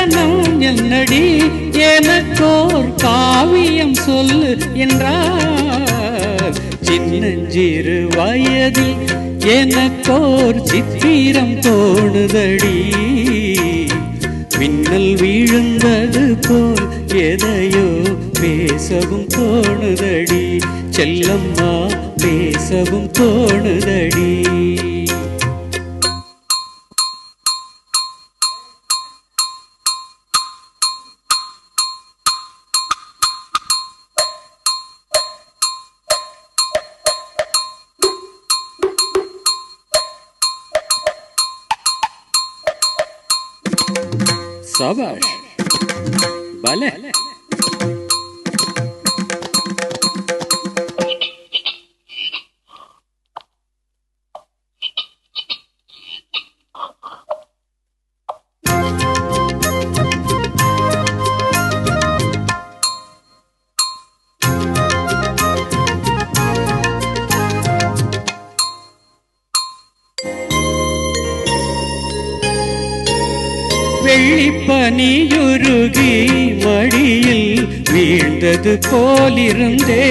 கள்ளத்தனம் என்னடி? எனக்கோர் காவியம் சொல்லு என்றார். சின்னஞ்சிறு வயதில் எனக்கோர் சித்திரம் தோணுதடி மின்னல் வீழுந்தது போல் எதையோ பேசவும் தோணுதடி. செல்லம்மா பேசவும் தோணுதடி. සබර් බල வெள்ளிப்பனியுருகி மடியில் வீழ்ந்தது போலிருந்தே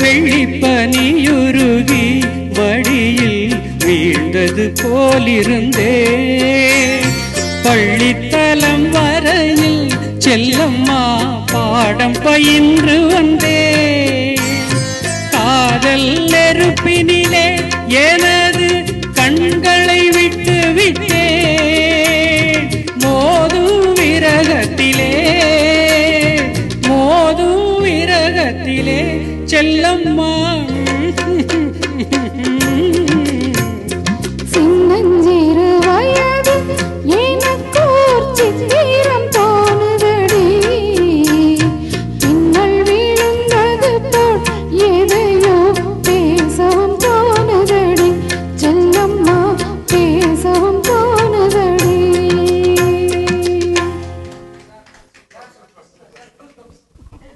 வெள்ளிப்பனியுருகி மடியில் வீழ்ந்தது போலிருந்தே பள்ளித்தலம் வரையில் செல்லம்மா பாடம் பயின்று வந்தே காதல் நெருப்பினிலே என விரகத்திலே செல்லம்மா